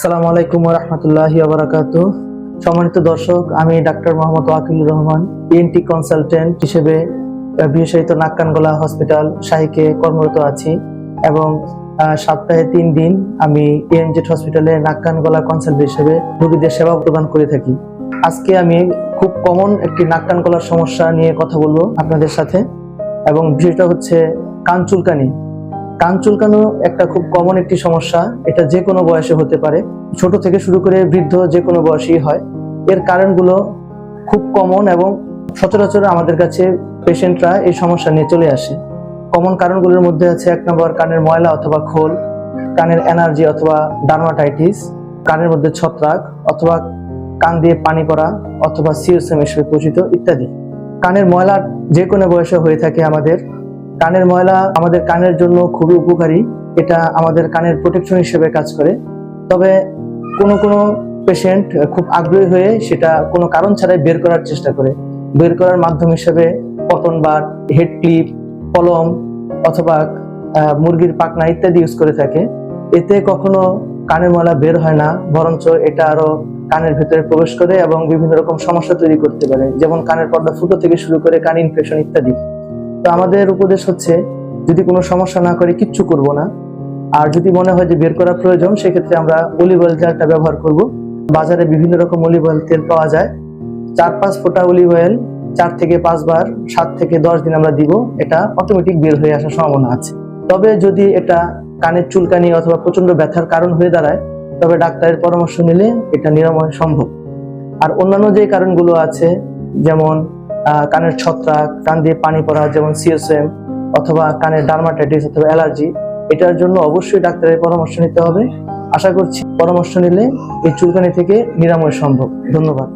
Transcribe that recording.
আসসালামু আলাইকুম রহমতুল্লাহি আবরাকাত সম্মানিত দর্শক, আমি doctor Mohammad Wakilur Rahman ENT consultant হিসেবে বিশেষায়িত নাক্কানগোলা হসপিটাল শাহীকে কর্মরত আছি এবং সপ্তাহে তিন দিন আমি ইএনজেড হসপিটালে নাক্কানগোলা কনসালটেন্ট হিসেবে রোগীদের সেবা প্রদান করে থাকি। আজকে আমি খুব কমন একটি নাক্কানগোলার সমস্যা নিয়ে কথা বলব আপনাদের সাথে এবং বিষয়টা হচ্ছে কান চুলকানি। কান চুলকানো একটা খুব কমন একটি সমস্যা। এটা যে কোনো বয়সে হতে পারে। ছোট থেকে শুরু করে বৃদ্ধ যে কোনো বয়সেই হয়। এর কারণগুলো খুব কমন এবং সচরাচর আমাদের কাছে পেশেন্টরা এই সমস্যা নিয়ে চলে আসে। কমন কারণগুলোর মধ্যে আছে এক নম্বর, কানের ময়লা অথবা খোল, কানের এনার্জি অথবা ডার্মাটাইটিস কানের মধ্যে ছত্রাক অথবা কান দিয়ে পানি পড়া অথবা সিওসেম হিসেবে পরিচিত ইত্যাদি। কানের ময়লা যে কোনো বয়সে হয়ে থাকে আমাদের। কানের ময়লা আমাদের কানের জন্য খুবই উপকারী। এটা আমাদের কানের প্রোটেকশন হিসেবে কাজ করে। তবে কোনো কোনো পেশেন্ট খুব আগ্রহী হয়ে সেটা কোনো কারণ ছাড়াই বের করার চেষ্টা করে। বের করার মাধ্যম হিসেবে পতন বার হেড ক্লিপ কলম অথবা মুরগির পাকনা ইত্যাদি ইউজ করে থাকে। এতে কখনো কানের ময়লা বের হয় না, বরঞ্চ এটা আরও কানের ভেতরে প্রবেশ করে এবং বিভিন্ন রকম সমস্যা তৈরি করতে পারে। যেমন কানের পর্দা ফুটো থেকে শুরু করে কান ইনফেকশন ইত্যাদি। তো আমাদের উপদেশ হচ্ছে, যদি কোনো সমস্যা না করে কিচ্ছু করব না। আর যদি মনে হয় যে বের করা প্রয়োজন, সেক্ষেত্রে আমরা অলিভ অয়েল তেলটা ব্যবহার করব। বাজারে বিভিন্ন রকম অলিভ অয়েল তেল পাওয়া যায়। চার পাঁচ ফোঁটা অলিভ অয়েল চার থেকে পাঁচবার, সাত থেকে দশ দিন আমরা দিব। এটা অটোমেটিক বের হয়ে আসার সম্ভাবনা আছে। তবে যদি এটা কানের চুলকানি অথবা প্রচণ্ড ব্যথার কারণ হয়ে দাঁড়ায়, তবে ডাক্তারের পরামর্শ নিলে এটা নিরাময় সম্ভব। আর অন্যান্য যে কারণগুলো আছে, যেমন কানের ছত্রাক, কান দিয়ে পানি পড়া যেমন সিএসএম অথবা কানের ডার্মাটাইটিস অথবা অ্যালার্জি, এটার জন্য অবশ্যই ডাক্তারের পরামর্শ নিতে হবে। আশা করছি পরামর্শ নিলে এই চুলকানি থেকে নিরাময় সম্ভব। ধন্যবাদ।